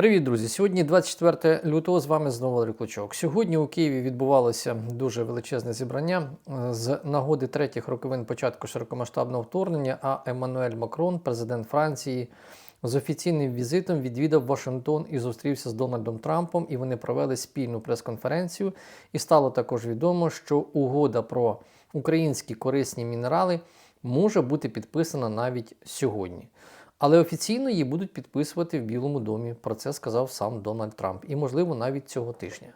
Привіт, друзі! Сьогодні 24 лютого. З вами знову Валерій Клочок. Сьогодні у Києві відбувалося дуже величезне зібрання е, з нагоди третіх роковин початку широкомасштабного вторгнення. А Еммануель Макрон, президент Франції, з офіційним візитом відвідав Вашингтон і зустрівся з Дональдом Трампом. І вони провели спільну прес-конференцію. І стало також відомо, що угода про українські корисні мінерали може бути підписана навіть сьогодні. Але офіційно її будуть підписувати в Білому домі. Про це сказав сам Дональд Трамп. І, можливо, навіть цього тижня.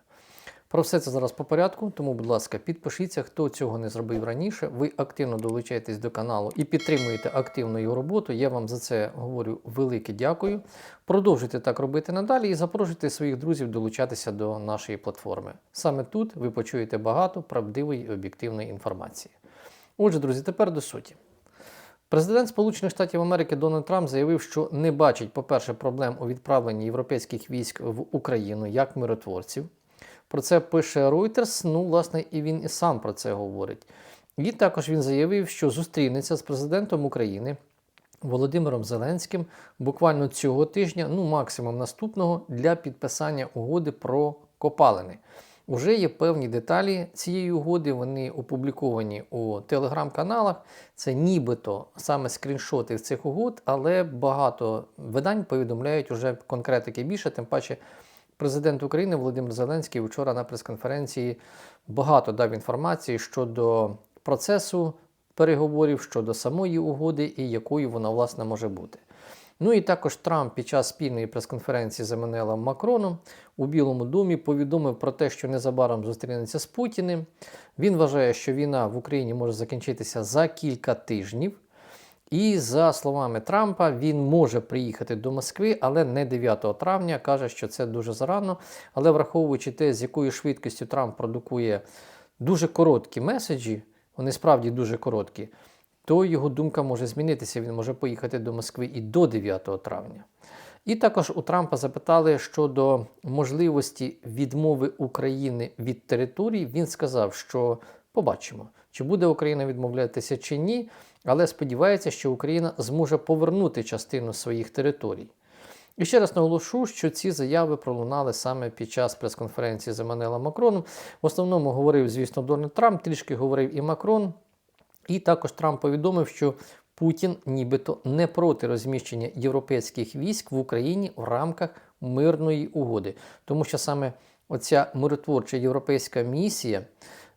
Про все це зараз по порядку, тому, будь ласка, підпишіться, хто цього не зробив раніше. Ви активно долучаєтесь до каналу і підтримуєте активно його роботу. Я вам за це говорю велике дякую. Продовжуйте так робити надалі і запрошуйте своїх друзів долучатися до нашої платформи. Саме тут ви почуєте багато правдивої і об'єктивної інформації. Отже, друзі, тепер до суті. Президент Сполучених Штатів Америки Дональд Трамп заявив, що не бачить, по-перше, проблем у відправленні європейських військ в Україну як миротворців. Про це пише Reuters, ну, власне, і він і сам про це говорить. І також він заявив, що зустрінеться з президентом України Володимиром Зеленським буквально цього тижня, ну максимум наступного, для підписання угоди про копалини. Уже є певні деталі цієї угоди, вони опубліковані у телеграм-каналах. Це нібито саме скріншоти цих угод, але багато видань повідомляють уже конкретики більше, тим паче. Президент України Володимир Зеленський вчора на прес-конференції багато дав інформації щодо процесу переговорів, щодо самої угоди і якою вона власне може бути. Ну і також Трамп під час спільної прес-конференції з Еммануелом Макроном у Білому домі повідомив про те, що незабаром зустрінеться з Путіним. Він вважає, що війна в Україні може закінчитися за кілька тижнів. І за словами Трампа, він може приїхати до Москви, але не 9 травня. Каже, що це дуже зарано. Але враховуючи те, з якою швидкістю Трамп продукує дуже короткі меседжі, вони справді дуже короткі, то його думка може змінитися. Він може поїхати до Москви і до 9 травня. І також у Трампа запитали щодо можливості відмови України від територій. Він сказав, що побачимо, чи буде Україна відмовлятися чи ні, але сподівається, що Україна зможе повернути частину своїх територій. І ще раз наголошу, що ці заяви пролунали саме під час прес-конференції з Еммануелом Макроном. В основному говорив, звісно, Дональд Трамп, трішки говорив і Макрон. І також Трамп повідомив, що Путін нібито не проти розміщення європейських військ в Україні в рамках мирної угоди, тому що саме оця миротворча європейська місія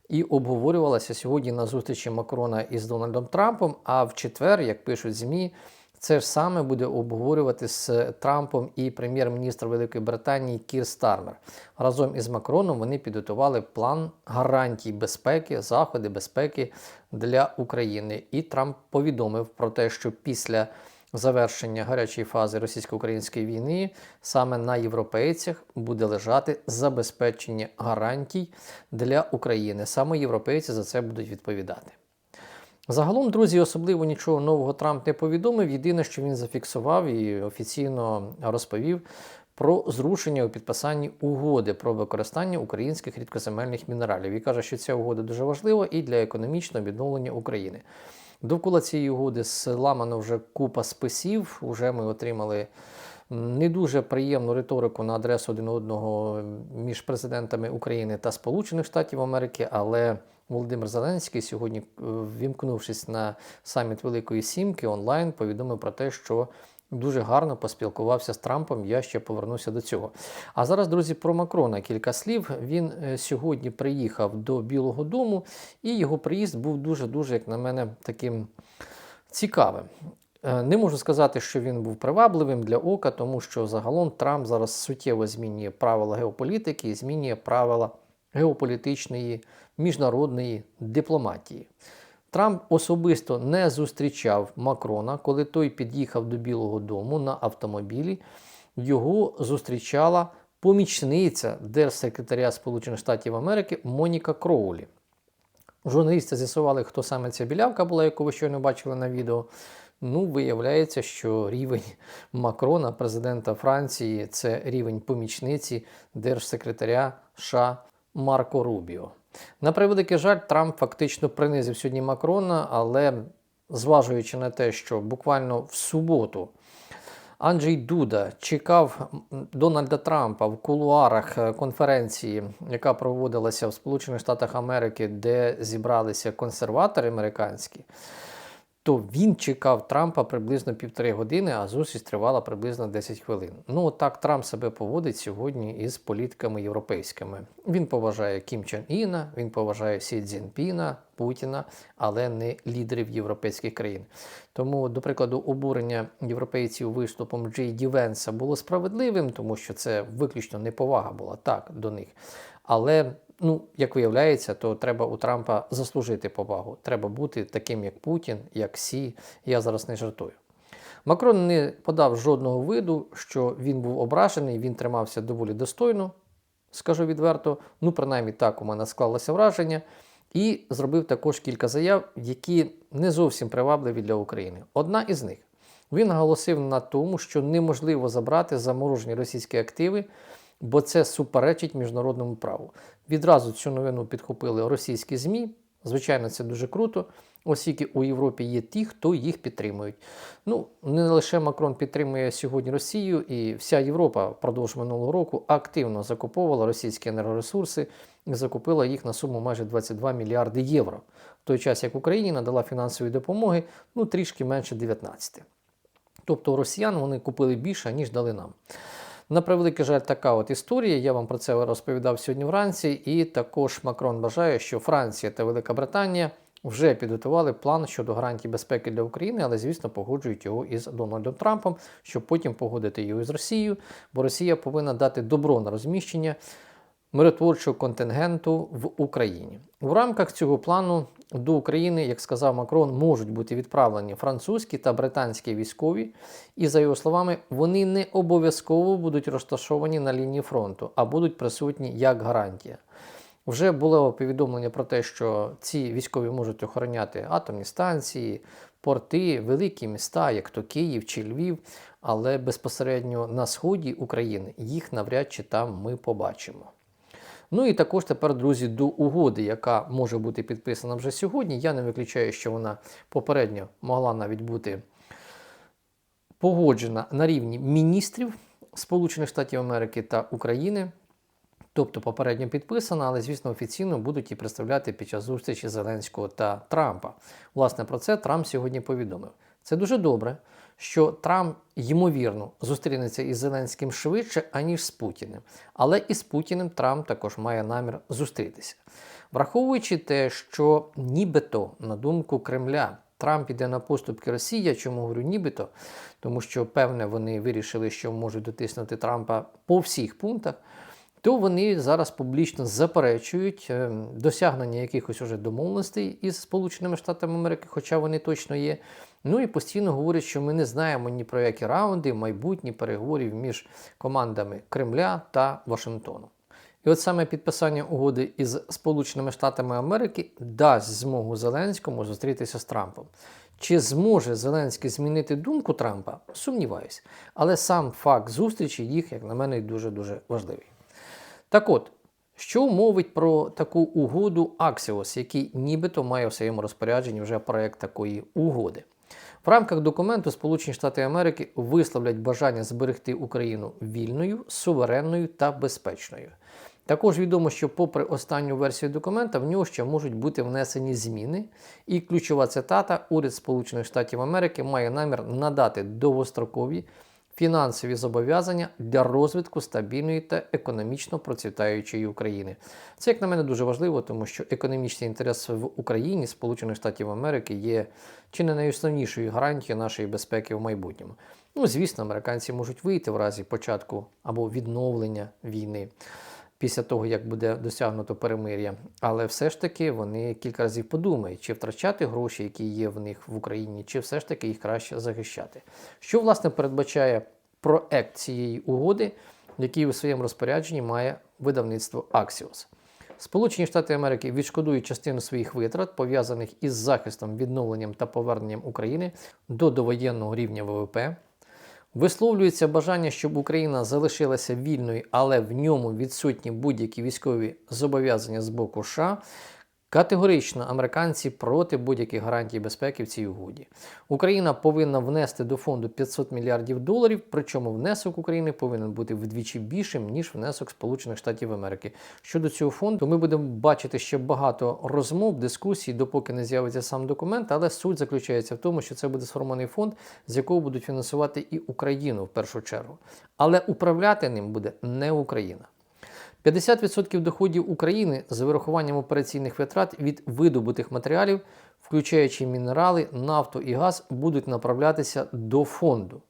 і обговорювалася сьогодні на зустрічі Макрона із Дональдом Трампом. А в четвер, як пишуть ЗМІ, це ж саме буде обговорювати з Трампом і прем'єр-міністр Великої Британії Кір Стармер. Разом із Макроном вони підготували план гарантій безпеки, заходи безпеки для України. І Трамп повідомив про те, що після завершення гарячої фази російсько-української війни саме на європейцях буде лежати забезпечення гарантій для України. Саме європейці за це будуть відповідати. Загалом, друзі, особливо нічого нового Трамп не повідомив. Єдине, що він зафіксував і офіційно розповів про зрушення у підписанні угоди про використання українських рідкоземельних мінералів. І каже, що ця угода дуже важлива і для економічного відновлення України. Довкола цієї угоди зламано вже купа списів. Уже ми отримали не дуже приємну риторику на адресу один одного між президентами України та Сполучених Штатів Америки, але Володимир Зеленський сьогодні, вімкнувшись на саміт Великої Сімки онлайн, повідомив про те, що дуже гарно поспілкувався з Трампом. Я ще повернуся до цього. А зараз, друзі, про Макрона кілька слів. Він сьогодні приїхав до Білого Дому, і його приїзд був дуже-дуже, як на мене, таким цікавим. Не можу сказати, що він був привабливим для ока, тому що загалом Трамп зараз суттєво змінює правила геополітики і змінює правила геополітичної міжнародної дипломатії. Трамп особисто не зустрічав Макрона, коли той під'їхав до Білого Дому на автомобілі. Його зустрічала помічниця держсекретаря Сполучених Штатів Америки Моніка Кроулі. Журналісти з'ясували, хто саме ця білявка була, яку ви щойно бачили на відео. Ну, виявляється, що рівень Макрона, президента Франції, це рівень помічниці держсекретаря США Марко Рубіо. На превеликий жаль, Трамп фактично принизив сьогодні Макрона, але зважуючи на те, що буквально в суботу Анджей Дуда чекав Дональда Трампа в кулуарах е, конференції, яка проводилася в Сполучених Штатах Америки, де зібралися консерватори американські, то він чекав Трампа приблизно півтори години, а зустріч тривала приблизно 10 хвилин. Ну, так Трамп себе поводить сьогодні із політиками європейськими. Він поважає Кім Чен Іна, він поважає Сі Цзіньпіна, Путіна, але не лідерів європейських країн. Тому, до прикладу, обурення європейців виступом Джей Ді Венса було справедливим, тому що це виключно неповага була так до них. Але ну, як виявляється, то треба у Трампа заслужити повагу. Треба бути таким, як Путін, як Сі. Я зараз не жартую. Макрон не подав жодного виду, що він був ображений, він тримався доволі достойно, скажу відверто. Ну, принаймні так у мене склалося враження. І зробив також кілька заяв, які не зовсім привабливі для України. Одна із них. Він наголосив на тому, що неможливо забрати заморожені російські активи, бо це суперечить міжнародному праву. Відразу цю новину підхопили російські ЗМІ. Звичайно, це дуже круто, оскільки у Європі є ті, хто їх підтримують. Ну, не лише Макрон підтримує сьогодні Росію, і вся Європа впродовж минулого року активно закуповувала російські енергоресурси і закупила їх на суму майже 22 мільярди євро. В той час, як Україні надала фінансової допомоги ну, трішки менше 19. Тобто росіян вони купили більше, ніж дали нам. На превеликий жаль, така от історія. Я вам про це розповідав сьогодні вранці. І також Макрон бажає, що Франція та Велика Британія вже підготували план щодо гарантій безпеки для України, але, звісно, погоджують його із Дональдом Трампом, щоб потім погодити його із Росією, бо Росія повинна дати добро на розміщення миротворчого контингенту в Україні. У рамках цього плану до України, як сказав Макрон, можуть бути відправлені французькі та британські військові, і за його словами, вони не обов'язково будуть розташовані на лінії фронту, а будуть присутні як гарантія. Вже було повідомлення про те, що ці військові можуть охороняти атомні станції, порти, великі міста, як то Київ чи Львів, але безпосередньо на сході України їх навряд чи там ми побачимо. Ну і також тепер, друзі, до угоди, яка може бути підписана вже сьогодні. Я не виключаю, що вона попередньо могла навіть бути погоджена на рівні міністрів Сполучених Штатів Америки та України. Тобто попередньо підписана, але, звісно, офіційно будуть і представляти під час зустрічі Зеленського та Трампа. Власне, про це Трамп сьогодні повідомив. Це дуже добре, що Трамп, ймовірно, зустрінеться із Зеленським швидше, аніж з Путіним. Але і з Путіним Трамп також має намір зустрітися. Враховуючи те, що нібито, на думку Кремля, Трамп іде на поступки Росії, я чому говорю нібито, тому що, певне, вони вирішили, що можуть дотиснути Трампа по всіх пунктах то вони зараз публічно заперечують е, досягнення якихось уже домовленостей із Сполученими Штатами Америки, хоча вони точно є. Ну і постійно говорять, що ми не знаємо ні про які раунди майбутні переговорів між командами Кремля та Вашингтону. І от саме підписання угоди із Сполученими Штатами Америки дасть змогу Зеленському зустрітися з Трампом. Чи зможе Зеленський змінити думку Трампа? Сумніваюсь. Але сам факт зустрічі їх, як на мене, дуже-дуже важливий. Так от, що мовить про таку угоду Axios, який нібито має в своєму розпорядженні вже проект такої угоди? В рамках документу Сполучені Штати Америки висловлять бажання зберегти Україну вільною, суверенною та безпечною. Також відомо, що, попри останню версію документа, в нього ще можуть бути внесені зміни. І ключова цитата: уряд Сполучених Штатів Америки має намір надати довгострокові фінансові зобов'язання для розвитку стабільної та економічно процвітаючої України. Це, як на мене, дуже важливо, тому що економічний інтерес в Україні, Сполучених Штатів Америки, є чи не найосновнішою гарантією нашої безпеки в майбутньому. Ну, звісно, американці можуть вийти в разі початку або відновлення війни. Після того, як буде досягнуто перемир'я, але все ж таки вони кілька разів подумають, чи втрачати гроші, які є в них в Україні, чи все ж таки їх краще захищати. Що власне передбачає проект цієї угоди, який у своєму розпорядженні має видавництво Axios. Сполучені Штати Америки відшкодують частину своїх витрат, пов'язаних із захистом, відновленням та поверненням України до довоєнного рівня ВВП. Висловлюється бажання, щоб Україна залишилася вільною, але в ньому відсутні будь-які військові зобов'язання з боку США. Категорично американці проти будь-яких гарантій безпеки в цій угоді. Україна повинна внести до фонду 500 мільярдів доларів, причому внесок України повинен бути вдвічі більшим, ніж внесок Сполучених Штатів Америки. Щодо цього фонду, ми будемо бачити ще багато розмов, дискусій, допоки не з'явиться сам документ, але суть заключається в тому, що це буде сформований фонд, з якого будуть фінансувати і Україну в першу чергу. Але управляти ним буде не Україна. 50% доходів України з вирахуванням операційних витрат від видобутих матеріалів, включаючи мінерали, нафту і газ, будуть направлятися до фонду.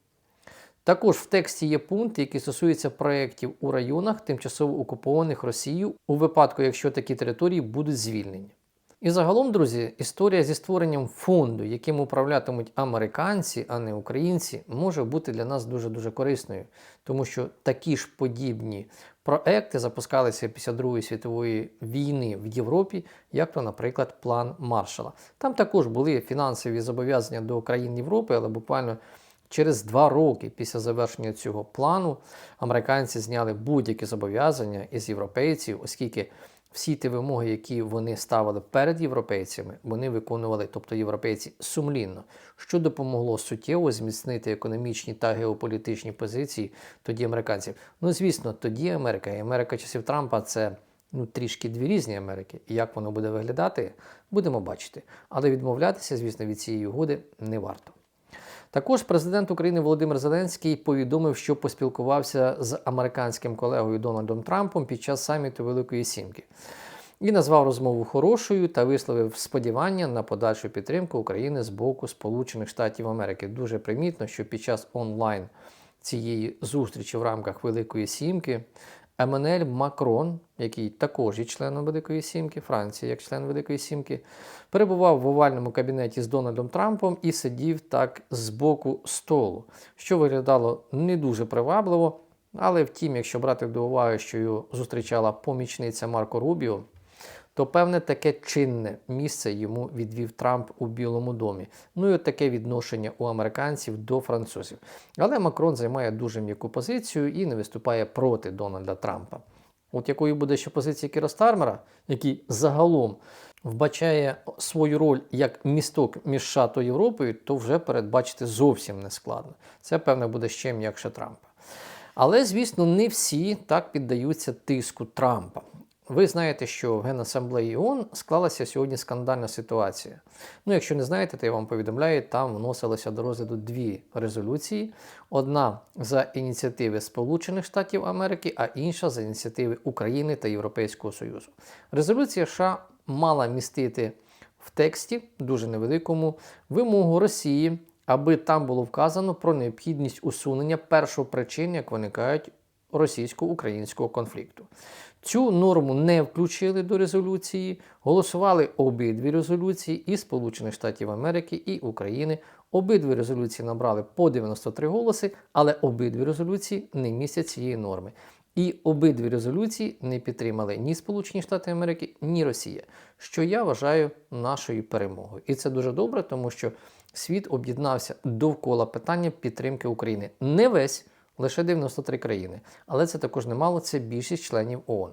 Також в тексті є пункт, який стосується проєктів у районах, тимчасово окупованих Росією, у випадку, якщо такі території будуть звільнені. І загалом, друзі, історія зі створенням фонду, яким управлятимуть американці, а не українці, може бути для нас дуже-дуже корисною, тому що такі ж подібні проекти запускалися після Другої світової війни в Європі, як то, наприклад, план Маршала. Там також були фінансові зобов'язання до країн Європи, але буквально. Через два роки після завершення цього плану американці зняли будь-які зобов'язання із європейців, оскільки всі ті вимоги, які вони ставили перед європейцями, вони виконували, тобто європейці, сумлінно, що допомогло суттєво зміцнити економічні та геополітичні позиції тоді американців. Ну, звісно, тоді Америка і Америка часів Трампа це. Ну, трішки дві різні Америки, і як воно буде виглядати, будемо бачити. Але відмовлятися, звісно, від цієї угоди не варто. Також президент України Володимир Зеленський повідомив, що поспілкувався з американським колегою Дональдом Трампом під час саміту Великої Сімки і назвав розмову хорошою та висловив сподівання на подальшу підтримку України з боку Сполучених Штатів Америки. Дуже примітно, що під час онлайн цієї зустрічі в рамках Великої Сімки Еммануель Макрон, який також є членом Великої Сімки, Франції як член Великої Сімки, перебував в овальному кабінеті з Дональдом Трампом і сидів так з боку столу, що виглядало не дуже привабливо. Але втім, якщо брати до уваги, що його зустрічала помічниця Марко Рубіо, то певне таке чинне місце йому відвів Трамп у Білому домі. Ну і таке відношення у американців до французів. Але Макрон займає дуже м'яку позицію і не виступає проти Дональда Трампа. От якою буде ще позиція Кіра Стармера, який загалом вбачає свою роль як місток між США та Європою, то вже передбачити зовсім не складно. Це, певне, буде ще м'якше Трампа. Але, звісно, не всі так піддаються тиску Трампа. Ви знаєте, що в Генасамблеї ООН склалася сьогодні скандальна ситуація. Ну, якщо не знаєте, то я вам повідомляю, там вносилося до розгляду дві резолюції: одна за ініціативи Сполучених Штатів Америки, а інша за ініціативи України та Європейського Союзу. Резолюція США мала містити в тексті, дуже невеликому, вимогу Росії, аби там було вказано про необхідність усунення першопричин, як виникають російсько-українського конфлікту. Цю норму не включили до резолюції, голосували обидві резолюції і Сполучених Штатів Америки і України. Обидві резолюції набрали по 93 голоси, але обидві резолюції не містять цієї норми. І обидві резолюції не підтримали ні Сполучені Штати Америки, ні Росія, що я вважаю нашою перемогою. І це дуже добре, тому що світ об'єднався довкола питання підтримки України. Не весь лише 93 країни. Але це також немало, це більшість членів ООН.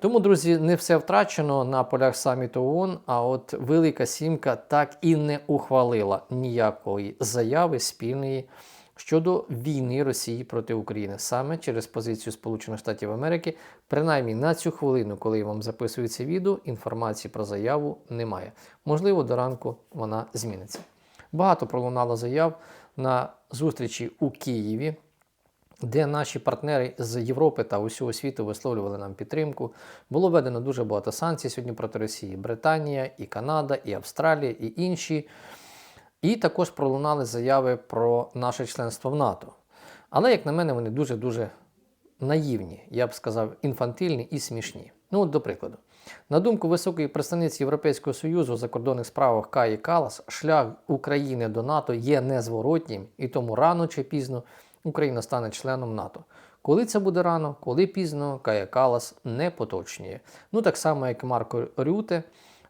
Тому, друзі, не все втрачено на полях саміту ООН, а от Велика Сімка так і не ухвалила ніякої заяви спільної щодо війни Росії проти України саме через позицію Сполучених Штатів Америки. Принаймні на цю хвилину, коли я вам записую це відео, інформації про заяву немає. Можливо, до ранку вона зміниться. Багато пролунало заяв на зустрічі у Києві де наші партнери з Європи та усього світу висловлювали нам підтримку. Було введено дуже багато санкцій сьогодні проти Росії, Британія, і Канада, і Австралія, і інші. І також пролунали заяви про наше членство в НАТО. Але, як на мене, вони дуже-дуже наївні, я б сказав, інфантильні і смішні. Ну, от, до прикладу, на думку високої представниці Європейського Союзу у закордонних справах Каї Калас, шлях України до НАТО є незворотнім і тому рано чи пізно Україна стане членом НАТО. Коли це буде рано, коли пізно, Кая Калас не поточнює. Ну так само, як Марко Рюте,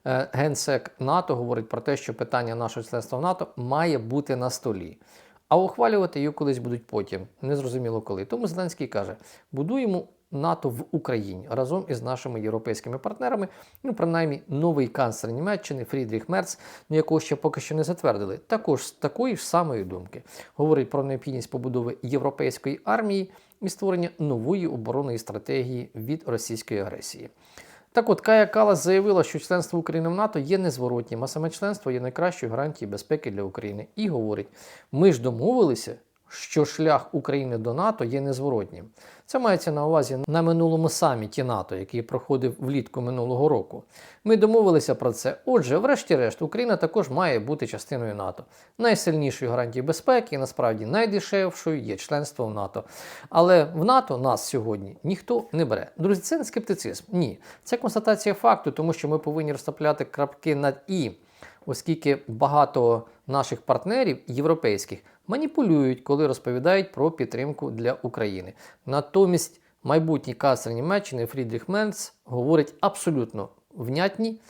е, генсек НАТО говорить про те, що питання нашого членства в НАТО має бути на столі. А ухвалювати її колись будуть потім. Незрозуміло коли. Тому Зеленський каже: будуємо НАТО в Україні разом із нашими європейськими партнерами. Ну, принаймні, новий канцлер Німеччини Фрідріх Мерц, ну, якого ще поки що не затвердили, також з такої ж самої думки. Говорить про необхідність побудови європейської армії і створення нової оборонної стратегії від російської агресії. Так от Кая Калас заявила, що членство України в НАТО є незворотнім, а саме членство є найкращою гарантією безпеки для України. І говорить: ми ж домовилися, що шлях України до НАТО є незворотнім. Це мається на увазі на минулому саміті НАТО, який проходив влітку минулого року. Ми домовилися про це. Отже, врешті-решт, Україна також має бути частиною НАТО. Найсильнішою гарантією безпеки і насправді найдешевшою є членство в НАТО. Але в НАТО нас сьогодні ніхто не бере. Друзі, це не скептицизм. Ні, це констатація факту, тому що ми повинні розставляти крапки над і, оскільки багато наших партнерів європейських маніпулюють, коли розповідають про підтримку для України. Натомість майбутній канцлер Німеччини Фрідріх Менц говорить абсолютно внятні,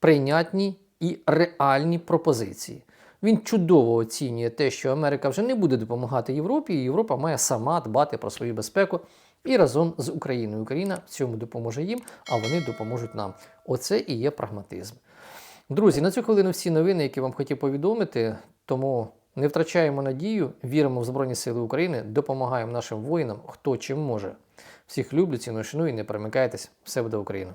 прийнятні і реальні пропозиції. Він чудово оцінює те, що Америка вже не буде допомагати Європі, і Європа має сама дбати про свою безпеку і разом з Україною. Україна в цьому допоможе їм, а вони допоможуть нам. Оце і є прагматизм. Друзі, на цю хвилину всі новини, які вам хотів повідомити. Тому не втрачаємо надію, віримо в Збройні Сили України, допомагаємо нашим воїнам, хто чим може. Всіх люблю, ціную, шаную і не перемикайтесь. Все буде Україна!